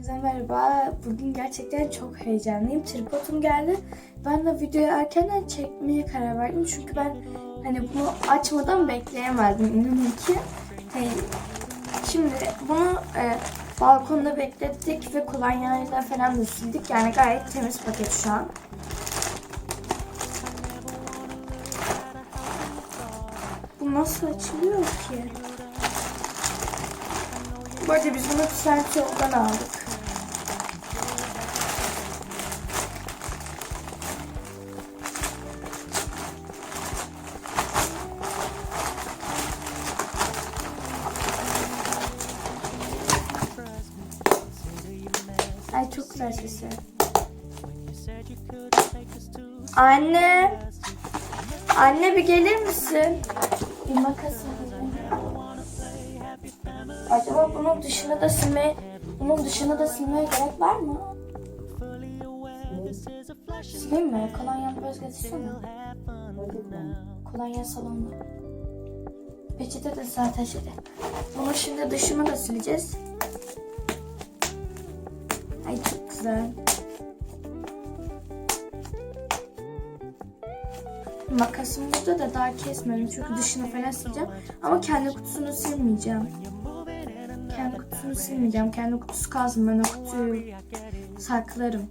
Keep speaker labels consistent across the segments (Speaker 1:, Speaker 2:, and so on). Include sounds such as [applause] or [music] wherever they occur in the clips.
Speaker 1: Hepinize merhaba. Bugün gerçekten çok heyecanlıyım. Tripodum geldi. Ben de videoyu erkenden çekmeye karar verdim. Çünkü ben hani bunu açmadan bekleyemezdim. İnanın ki. Hey, şimdi bunu e, balkonda beklettik ve kolonyayla falan da sildik. Yani gayet temiz paket şu an. Bu nasıl açılıyor ki? Bu arada biz bunu Trend yoldan aldık. Sesi. Anne. Anne bir gelir misin? Bir makas alayım. Acaba bunun dışına da silmeye, bunun dışına da silmeye gerek var mı? Sileyim mi? Kolonyanı biraz getirsene. Kolonya salonda. Peçete de zaten şeyde. Bunu şimdi dışımı da sileceğiz. Güzel. Makasım burada da daha kesmedim çünkü dışını falan sileceğim. Ama kendi kutusunu silmeyeceğim. Kendi kutusunu silmeyeceğim. Kendi kutusu kalsın. Ben o kutuyu saklarım.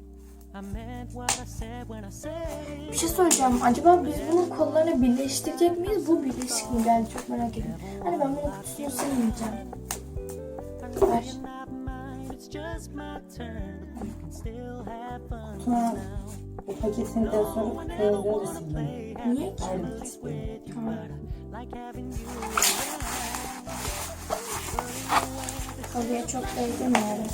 Speaker 1: Bir şey soracağım. Acaba biz bunun kollarını birleştirecek miyiz? Bu birleşik mi geldi? Çok merak ediyorum. Hani ben bunun kutusunu silmeyeceğim.
Speaker 2: Sonra bu paketinden sonra kutuları sildim.
Speaker 1: Niye ki? Tamam. Kolye çok değdirmeyelim.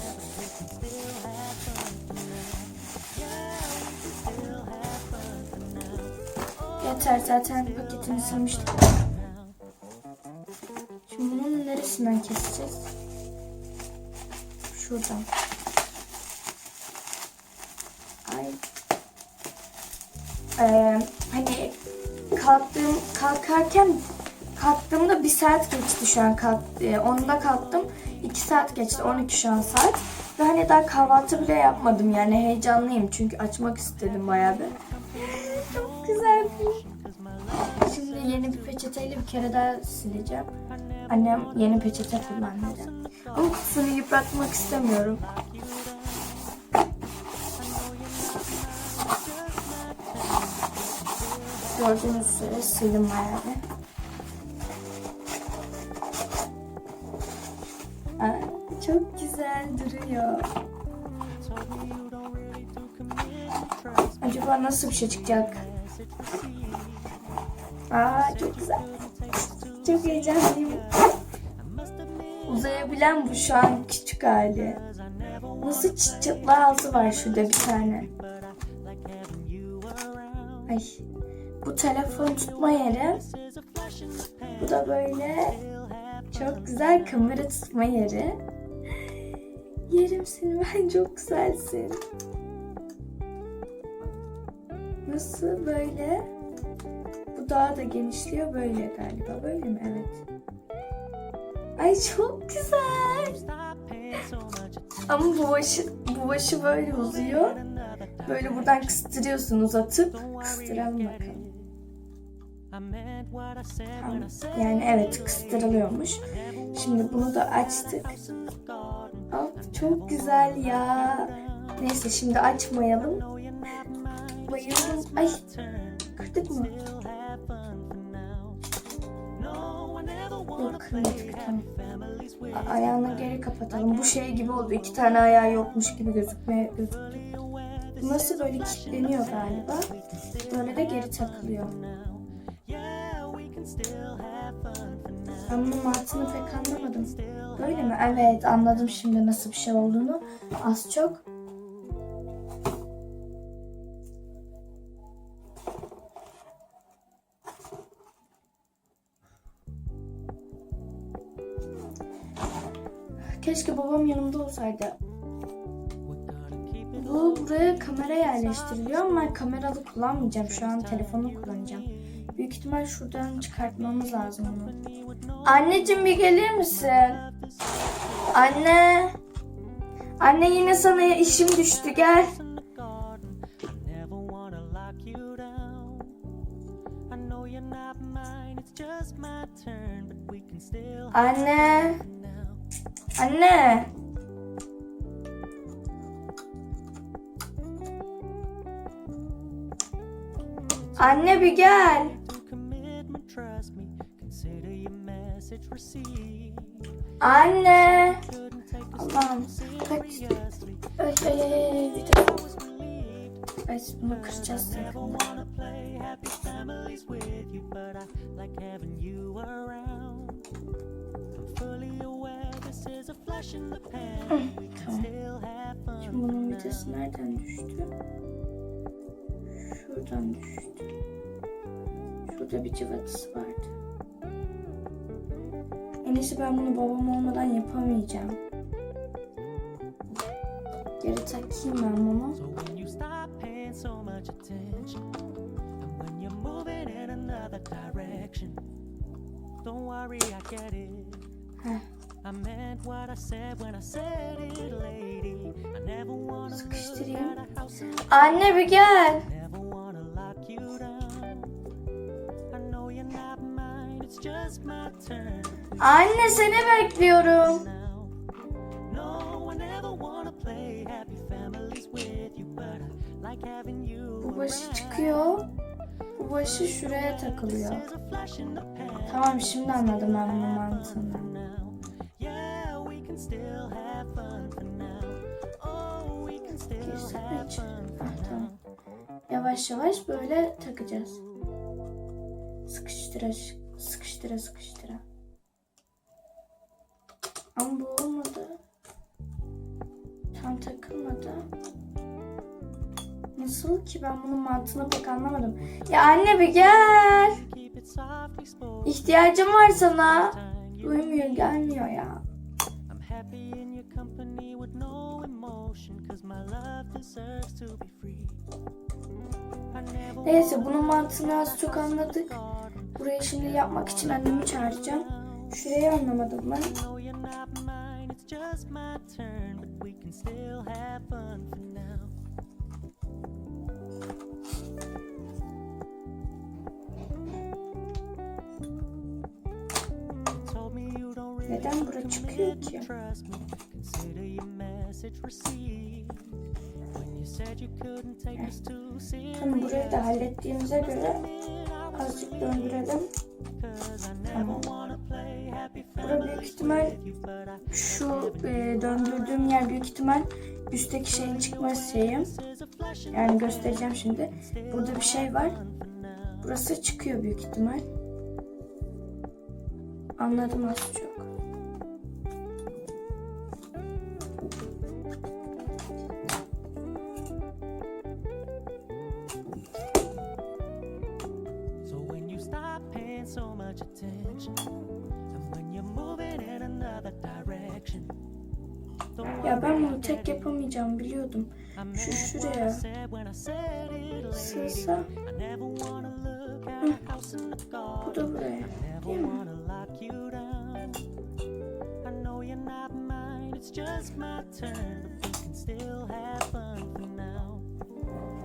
Speaker 1: Yeter zaten paketini silmiştik. Şimdi bunun neresinden keseceğiz? Şuradan. Ee, hani kalktığım kalkarken kalktığımda bir saat geçti şu an kalk, e, onda kalktım. 2 saat geçti 12 şu an saat. Ve hani daha kahvaltı bile yapmadım yani heyecanlıyım. Çünkü açmak istedim bayağı bir [laughs] çok güzel bir şimdi yeni bir peçeteyle bir kere daha sileceğim. Annem yeni peçete kullanacak ama kutusunu yıpratmak istemiyorum Gördüğünüz üzere sildim bayağı bir. Çok güzel duruyor. Acaba nasıl bir şey çıkacak? Aa çok güzel. Çok heyecanlıyım. Uzayabilen bu şu an küçük hali. Nasıl çıt çıtlı ağzı var şurada bir tane. Ay. Bu telefon tutma yeri. Bu da böyle çok güzel kamera tutma yeri. Yerim seni ben çok güzelsin. Nasıl böyle? Bu daha da genişliyor böyle galiba. Böyle mi? Evet. Ay çok güzel. Ama bu başı, bu başı böyle uzuyor. Böyle buradan kıstırıyorsun uzatıp kıstıralım bakalım. Tamam. Yani evet kıstırılıyormuş. Şimdi bunu da açtık. Aa, çok güzel ya. Neyse şimdi açmayalım. Bayıldım. Ay kırdık mı? Yok kırmadık tamam. Ayağını geri kapatalım. Bu şey gibi oldu. İki tane ayağı yokmuş gibi gözükmeye gözüktü. Nasıl böyle kilitleniyor galiba. Böyle de geri takılıyor. Ben bunun mantığını pek anlamadım. Böyle mi? Evet anladım şimdi nasıl bir şey olduğunu. Az çok. Keşke babam yanımda olsaydı. Bu buraya kamera yerleştiriliyor ama kameralı kullanmayacağım. Şu an telefonu kullanacağım. Büyük ihtimal şuradan çıkartmamız lazım onu. Anneciğim bir gelir misin? Anne. Anne yine sana işim düştü gel.
Speaker 3: in the garden. I never
Speaker 1: Anne. Allah'ım. Ay ay ay ay. Bir
Speaker 3: relieved.
Speaker 1: Ay bunu kıracağız yakında. Tamam. Şimdi bunun vitesi nereden düştü? Şuradan düştü. Şurada bir cıvatası vardı. İyisi ben bunu babam olmadan yapamayacağım. Geri takayım ben bunu. Heh.
Speaker 3: I meant what I said when I said it, lady. I never wanna look
Speaker 1: Sıkıştırayım.
Speaker 3: at a house and
Speaker 1: Anne bir gel.
Speaker 3: Like having you
Speaker 1: Bu başı çıkıyor. Bu başı şuraya takılıyor. Tamam şimdi anladım ben bunun mantığını. tamam. Yavaş yavaş böyle takacağız. Sıkıştıra sıkıştıra sıkıştıra. Ama bu olmadı. Tam takılmadı. Nasıl ki ben bunun mantığını pek anlamadım. Ya anne bir gel. İhtiyacım var sana. Duymuyor gelmiyor ya. Neyse bunun mantığını az çok anladık. Burayı şimdi yapmak için annemi çağıracağım. Şurayı anlamadım ben. Neden bura çıkıyor ki? Tamam burayı da hallettiğimize göre azıcık döndürelim. Tamam. Bura büyük ihtimal şu e, döndürdüğüm yer büyük ihtimal üstteki şeyin çıkma şeyi. Yani göstereceğim şimdi. Burada bir şey var. Burası çıkıyor büyük ihtimal. Anladım az çok.
Speaker 3: We can still have fun for now.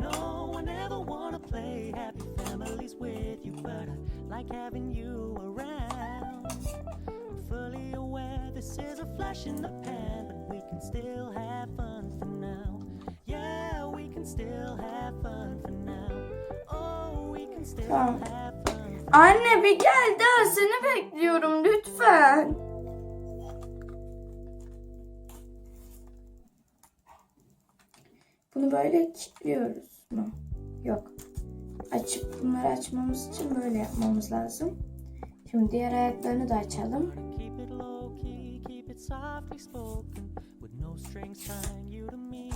Speaker 3: No, I never wanna play happy families with you, but I like having you around. Fully aware this is a flash in the pan, but we can still have fun for now. Yeah, we can still have fun for now. Oh, we can still
Speaker 1: Tamam.
Speaker 3: have fun.
Speaker 1: Anne bir gel daha seni bekliyorum lütfen. Bunu böyle kilitliyoruz mu? Yok. Açıp bunları açmamız için böyle yapmamız lazım. Şimdi diğer ayaklarını da açalım.
Speaker 3: Softly spoken, with no strings tying you to me.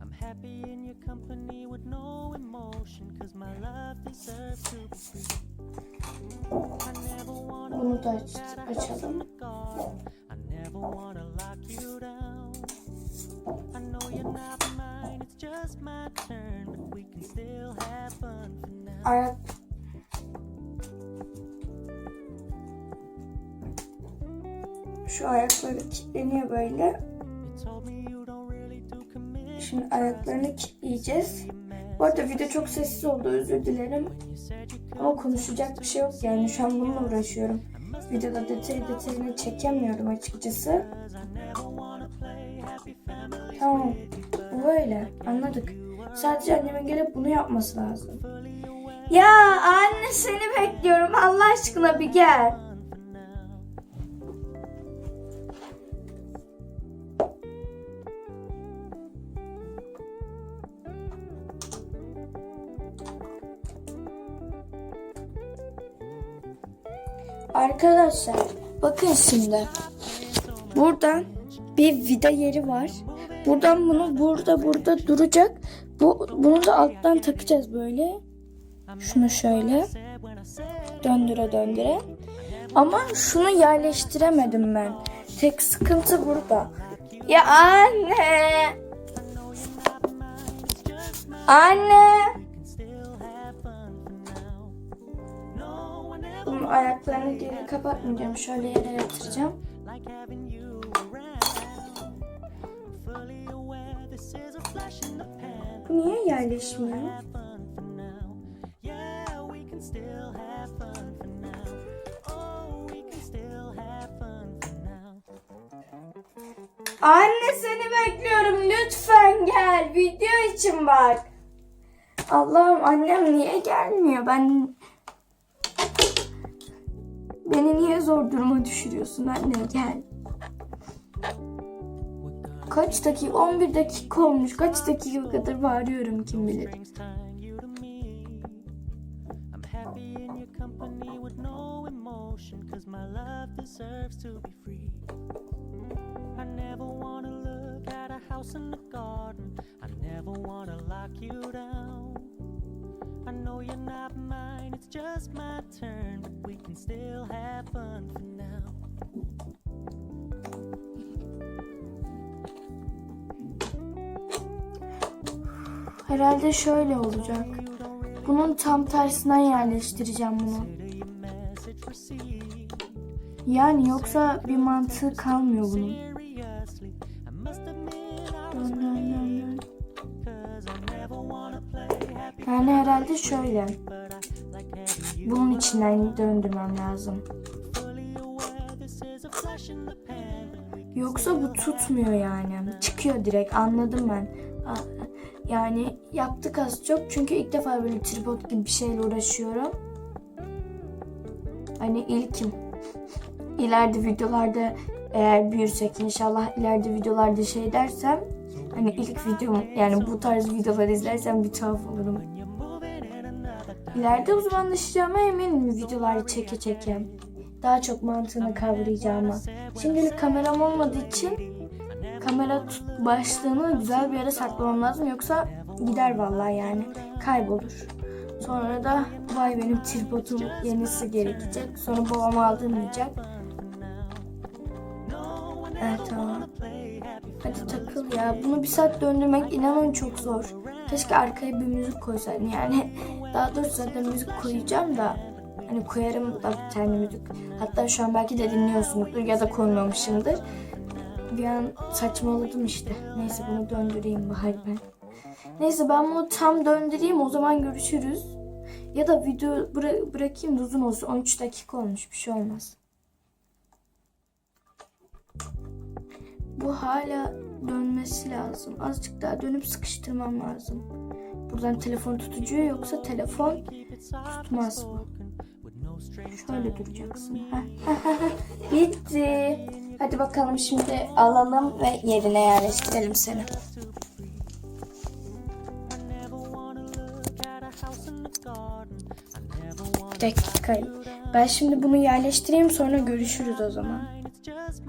Speaker 3: I'm happy in your company with no emotion, cause my love deserves to be free. I never wanna
Speaker 1: Bunu da aç-
Speaker 3: at a house in
Speaker 1: açalım.
Speaker 3: the garden. I never wanna lock you down. I know you're not mine, it's just my turn, but we can still have fun for now.
Speaker 1: Ayak Şu ayakları kilitleniyor böyle. Şimdi ayaklarını kilitleyeceğiz. Bu arada video çok sessiz oldu özür dilerim. Ama konuşacak bir şey yok yani şu an bununla uğraşıyorum. Videoda detay detayını çekemiyorum açıkçası. Tamam. Böyle anladık. Sadece annemin gelip bunu yapması lazım. Ya anne seni bekliyorum Allah aşkına bir gel. Arkadaşlar bakın şimdi. Buradan bir vida yeri var. Buradan bunu burada burada duracak. Bu bunu da alttan takacağız böyle. Şunu şöyle döndüre döndüre. Ama şunu yerleştiremedim ben. Tek sıkıntı burada. Ya anne. Anne. Ayaklarını geri kapatmayacağım. Şöyle yere yatıracağım. niye yerleşmiyor? Anne seni bekliyorum. Lütfen gel. Video için bak. Allah'ım annem niye gelmiyor? Ben Beni niye zor duruma düşürüyorsun anne gel. Kaç dakika? 11 dakika olmuş. Kaç dakika kadar bağırıyorum kim bilir.
Speaker 3: I never wanna lock you down. I know you're not mine, it's just my turn. But we can still have fun for now.
Speaker 1: Herhalde şöyle olacak. Bunun tam tersinden yerleştireceğim bunu. Yani yoksa bir mantığı kalmıyor bunun. Yani herhalde şöyle. Bunun içinden döndürmem lazım. Yoksa bu tutmuyor yani. Çıkıyor direkt anladım ben. Yani yaptık az çok çünkü ilk defa böyle tripod gibi bir şeyle uğraşıyorum. Hani ilkim. [laughs] İleride videolarda eğer büyürsek inşallah ileride videolarda şey dersem hani ilk videom yani bu tarz videolar izlersem bir tuhaf olurum. İleride uzmanlaşacağıma eminim videolar çeke çeke. Daha çok mantığını kavrayacağıma. Şimdilik kameram olmadığı için kamera başlığını güzel bir yere saklamam lazım yoksa gider vallahi yani kaybolur. Sonra da vay benim tripodum yenisi gerekecek. Sonra babam aldırmayacak. Evet tamam. Hadi takıl ya. Bunu bir saat döndürmek inanın çok zor. Keşke arkaya bir müzik koysaydım yani. [laughs] Daha doğrusu zaten müzik koyacağım da. Hani koyarım da bir tane müzik. Hatta şu an belki de dinliyorsunuzdur ya da koymamışımdır. Bir an saçmaladım işte. Neyse bunu döndüreyim bari ben. Neyse ben bunu tam döndüreyim o zaman görüşürüz. Ya da video bıra- bırakayım da uzun olsun. 13 dakika olmuş bir şey olmaz. Bu hala dönmesi lazım. Azıcık daha dönüp sıkıştırmam lazım. Buradan telefon tutucuyu yoksa telefon tutmaz bu. Şöyle duracaksın. [laughs] Bitti. Hadi bakalım şimdi alalım ve yerine yerleştirelim seni. Bir dakika. Ben şimdi bunu yerleştireyim sonra görüşürüz o zaman.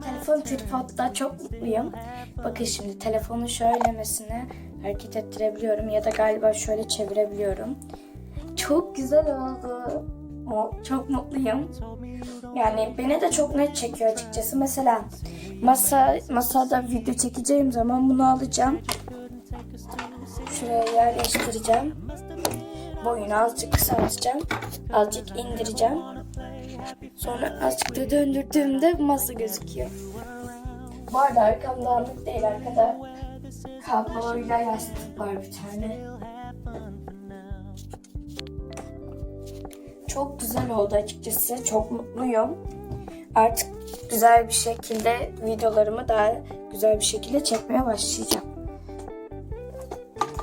Speaker 1: Telefon tripodda çok mutluyum. Bakın şimdi telefonu şöylemesine hareket ettirebiliyorum ya da galiba şöyle çevirebiliyorum. Çok güzel oldu. O, çok mutluyum. Yani beni de çok net çekiyor açıkçası. Mesela masa masada video çekeceğim zaman bunu alacağım. Şuraya yerleştireceğim. Boyunu azıcık kısaltacağım. Azıcık indireceğim. Sonra azıcık da döndürdüğümde masa gözüküyor. Bu arada arkam dağınık değil arkada kabloyla yastık var bir tane. Çok güzel oldu açıkçası. Çok mutluyum. Artık güzel bir şekilde videolarımı daha güzel bir şekilde çekmeye başlayacağım.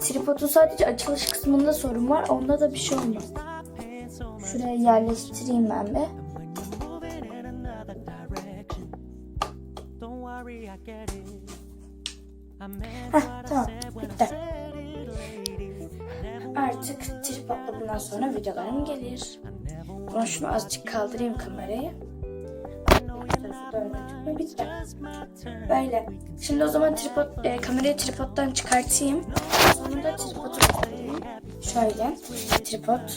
Speaker 1: Tripodun sadece açılış kısmında sorun var. Onda da bir şey olmaz. Şuraya yerleştireyim ben bir. Sonra videolarım gelir. Ama şunu azıcık kaldırayım kamerayı. Bitti. Böyle. Şimdi o zaman tripod, e, kamerayı tripoddan çıkartayım. Sonra da tripodu koyayım. Şöyle. Tripod.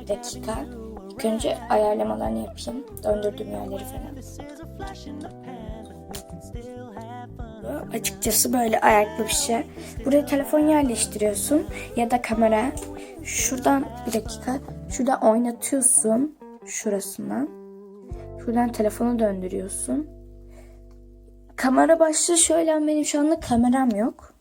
Speaker 1: Bir dakika. İlk önce ayarlamalarını yapayım. Döndürdüğüm yerleri falan. Açıkçası böyle ayaklı bir şey. Buraya telefon yerleştiriyorsun ya da kamera. Şuradan bir dakika. Şurada oynatıyorsun şurasından. Şuradan telefonu döndürüyorsun. Kamera başlığı şöyle benim şu anda kameram yok.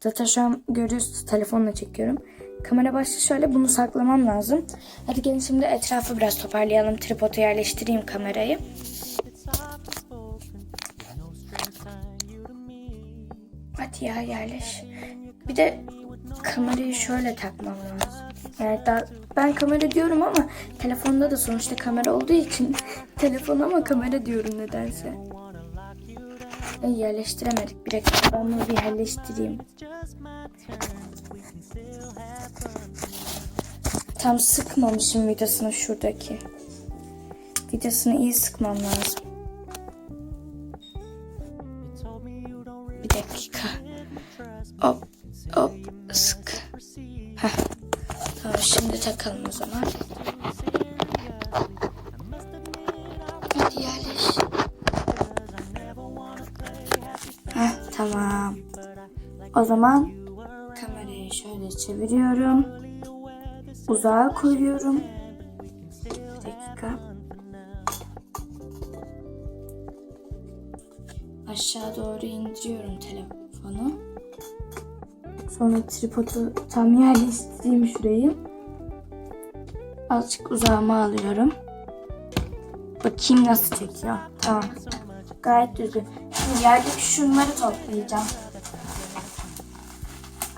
Speaker 1: Zaten şu an görüyorsunuz telefonla çekiyorum. Kamera başlığı şöyle bunu saklamam lazım. Hadi gelin şimdi etrafı biraz toparlayalım. Tripoda yerleştireyim kamerayı. Hadi ya yerleş. Bir de kamerayı şöyle takmam lazım. Yani daha, ben kamera diyorum ama telefonda da sonuçta kamera olduğu için [laughs] telefon ama kamera diyorum nedense. Ay, yerleştiremedik. Bir dakika ben bunu bir yerleştireyim. Tam sıkmamışım vidasını şuradaki. Vidasını iyi sıkmam lazım. O zaman kamerayı şöyle çeviriyorum. Uzağa koyuyorum. Bir dakika. Aşağı doğru indiriyorum telefonu. Sonra tripodu tam yerleştireyim şurayı. Azıcık uzağıma alıyorum. Bakayım nasıl çekiyor. Tamam. Gayet düzgün. Şimdi yerdeki şunları toplayacağım.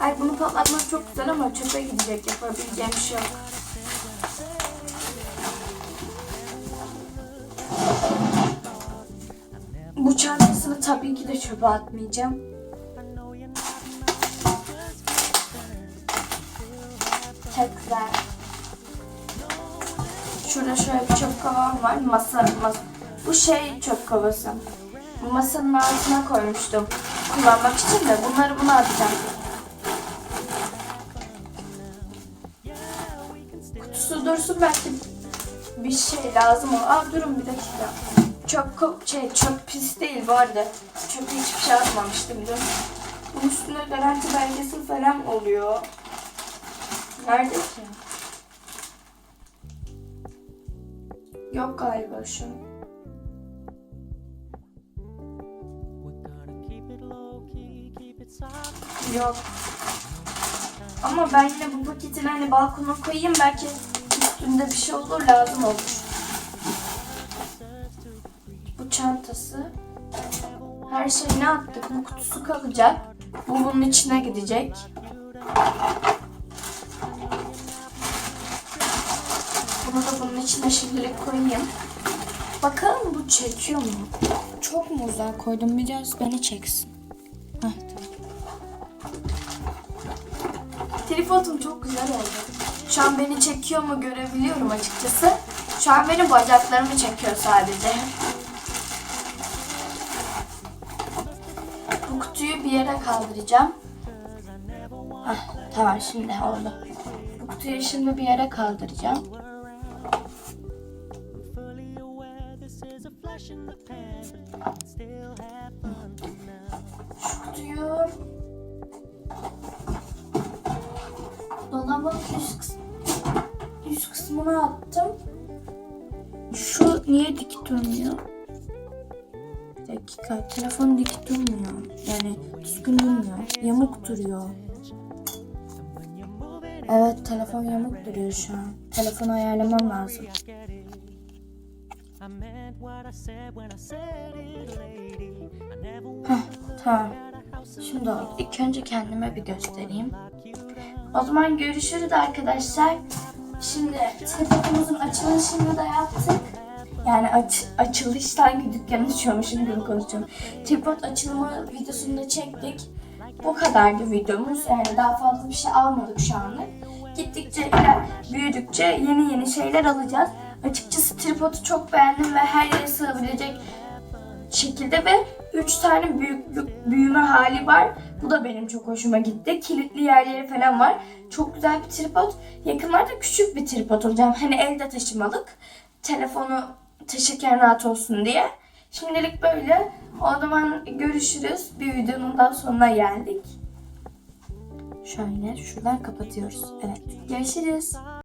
Speaker 1: Ay bunu patlatmak çok güzel ama çöpe gidecek. Yapabileceğim şey yok. Bu çantasını tabii ki de çöpe atmayacağım. Tekrar. Şurada şöyle bir çöp kovam var. Masa, masa. Bu şey çöp kovası. Bu masanın altına koymuştum. Kullanmak için de bunları buna atacağım. Dursun belki bir şey lazım olur. Aa durun bir dakika. Çöp şey çöp pis değil arada. Çöpe hiçbir şey atmamıştım dün. Bunun üstüne garanti belgesi falan oluyor. Nerede ki? Yok galiba şu. Yok. Ama ben yine bu paketini hani balkona koyayım belki üstünde bir şey olur lazım olur. Bu çantası. Her şeyini attık. Bu kutusu kalacak. Bu bunun içine gidecek. Bunu da bunun içine şimdilik koyayım. Bakalım bu çekiyor mu? Çok mu uzağa koydum? Biraz beni çeksin. Heh, tamam. Tripodum çok güzel oldu. Şu an beni çekiyor mu görebiliyorum açıkçası. Şu an benim bacaklarımı çekiyor sadece. Bu kutuyu bir yere kaldıracağım. Hah, tamam şimdi oldu. Bu kutuyu şimdi bir yere kaldıracağım. Şu kutuyu dolabın üst, kıs- kısmına attım. Şu niye dik durmuyor? Bir dakika. Telefon dik durmuyor. Yani düzgün durmuyor. Yamuk duruyor. Evet telefon yamuk duruyor şu an. Telefonu ayarlamam lazım. Heh, tamam. Şimdi oldu. İlk önce kendime bir göstereyim. O zaman görüşürüz arkadaşlar. Şimdi sepetimizin açılışını da yaptık. Yani aç, açılış sanki dükkan açıyormuşum gibi konuşuyorum. Tripod açılımı videosunu da çektik. Bu kadardı videomuz. Yani daha fazla bir şey almadık şu anlık. Gittikçe büyüdükçe yeni yeni şeyler alacağız. Açıkçası tripodu çok beğendim ve her yere sığabilecek şekilde ve 3 tane büyüklük büyüme hali var. Bu da benim çok hoşuma gitti. Kilitli yerleri falan var. Çok güzel bir tripod. Yakınlarda küçük bir tripod olacağım. Hani elde taşımalık. Telefonu taşırken rahat olsun diye. Şimdilik böyle. O zaman görüşürüz. Bir videonun daha sonuna geldik. Şöyle şuradan kapatıyoruz. Evet. Görüşürüz.